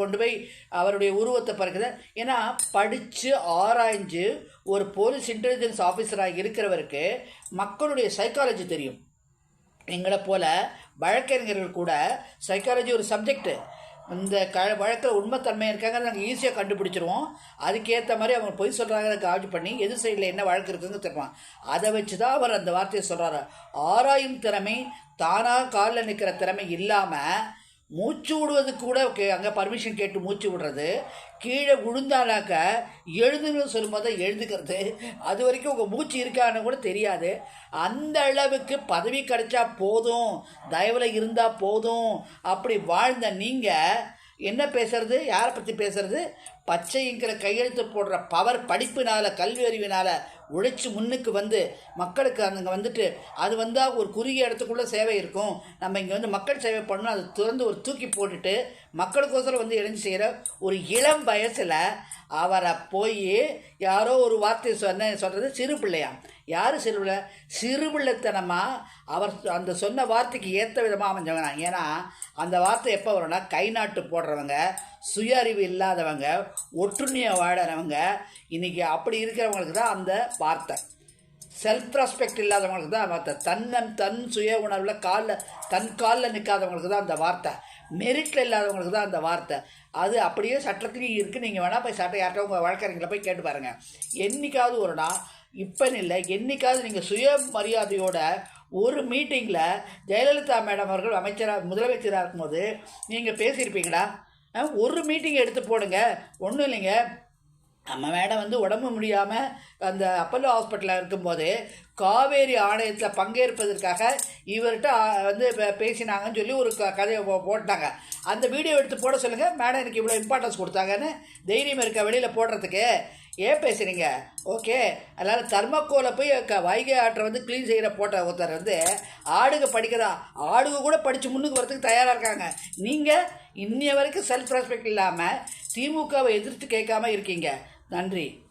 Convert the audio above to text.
கொண்டு போய் அவருடைய உருவத்தை பறக்குது ஏன்னா படித்து ஆராய்ஞ்சு ஒரு போலீஸ் இன்டெலிஜென்ஸ் ஆஃபீஸராக இருக்கிறவருக்கு மக்களுடைய சைக்காலஜி தெரியும். எங்களை போல வழக்கறிஞர்கள் கூட சைக்காலஜி ஒரு சப்ஜெக்ட்டு இந்த க வழக்கில் உண்மைத்தன்மை இருக்காங்க நாங்கள் ஈஸியாக கண்டுபிடிச்சிருவோம். அதுக்கேற்ற மாதிரி அவங்க பொய் சொல்கிறாங்க காட்சி பண்ணி எது சைடில் என்ன வழக்கு இருக்குங்க தெரியுமா? அதை வச்சு தான் அவர் அந்த வார்த்தையை சொல்கிறாரு ஆராயும் திறமை தானாக காலில் நிற்கிற திறமை இல்லாமல் மூச்சு விடுவது கூட அங்கே பர்மிஷன் கேட்டு மூச்சு விடுறது. கீழே விழுந்தானாக்க எழுதுன்னு சொல்லும்போது எழுதுக்கிறது அது வரைக்கும் உங்கள் மூச்சு இருக்கான்னு கூட தெரியாது. அந்த அளவுக்கு பதவி கிடைச்சா போதும். தயவில் இருந்தால் போதும். அப்படி வாழ்ந்த நீங்கள் என்ன பேசுறது? யாரை பற்றி பேசுறது? பச்சைங்கிற கையெழுத்து போடுற பவர் படிப்பினால் கல்வி அறிவினால் உழைச்சி முன்னுக்கு வந்து மக்களுக்கு அங்கே வந்துட்டு அது வந்தால் ஒரு குறுகிய இடத்துக்குள்ளே சேவை இருக்கும். நம்ம இங்கே வந்து மக்கள் சேவை பண்ணணும். அதை திறந்து ஒரு தூக்கி போட்டுட்டு மக்களுக்கோசரம் வந்து இணைஞ்சு செய்கிற ஒரு இளம் வயசில் அவரை போய் யாரோ ஒரு வார்த்தை சொன்ன சொல்கிறது சிறு பிள்ளையா? யார் சிறு பிள்ளை? சிறு பிள்ளைத்தனமாக அவர் அந்த சொன்ன வார்த்தைக்கு ஏற்ற விதமாக அமைஞ்சவங்க நான் ஏன்னா அந்த வார்த்தை எப்போ வரும்னா கை நாட்டு போடுறவங்க சுய அறிவு இல்லாதவங்க ஒற்றுமையை வாழறவங்க இன்றைக்கி அப்படி இருக்கிறவங்களுக்கு தான் அந்த வார்த்தை. செல்ஃப் ரெஸ்பெக்ட் இல்லாதவங்களுக்கு தான் வார்த்தை. தன்னன் தன் சுய உணர்வில் காலில் தன் காலில் நிற்காதவங்களுக்கு தான் அந்த வார்த்தை. மெரிட்டில் இல்லாதவங்களுக்கு தான் அந்த வார்த்தை. அது அப்படியே சட்டத்துலேயும் இருக்குது நீங்கள் வேணால் போய் சட்டம் யார்கிட்ட உங்கள் வழக்கறிஞர்களை போய் கேட்டு பாருங்கள் என்றைக்காவது ஒரு நாள் இப்போன்னு இல்லை என்றைக்காவது நீங்கள் சுய மரியாதையோட ஒரு மீட்டிங்கில் ஜெயலலிதா மேடம் அவர்கள் அமைச்சராக முதலமைச்சராக இருக்கும்போது நீங்கள் பேசியிருப்பீங்களா? ஒரு மீட்டிங் எடுத்து போடுங்க. ஒன்றும் இல்லைங்க. நம்ம மேடம் வந்து உடம்பு முடியாமல் அந்த அப்பல்லோ ஹாஸ்பிட்டலில் இருக்கும்போது காவேரி ஆணையத்தில் பங்கேற்பதற்காக இவர்கிட்ட வந்து பேசினாங்கன்னு சொல்லி ஒரு க- கதையை போட்டாங்க. அந்த வீடியோ எடுத்து போட சொல்லுங்கள் மேடம் எனக்கு இவ்வளோ இம்பார்ட்டன்ஸ் கொடுத்தாங்கன்னு தைரியம் இருக்க வெளியில் போடுறதுக்கு? ஏன் பேசுகிறீங்க ஓகே அதனால் தர்மக்கோலை போய் க வைகை ஆற்றை வந்து க்ளீன் செய்கிற போட்ட ஒருத்தர் வந்து ஆடுக படிக்கிறா ஆடுக கூட படித்து முன்னுக்கு வரதுக்கு தயாராக இருக்காங்க. நீங்கள் இன்னைய வரைக்கும் செல்ஃப் ரெஸ்பெக்ட் இல்லாமல் திமுகவை எதிர்த்து கேட்காம இருக்கீங்க. நன்றி.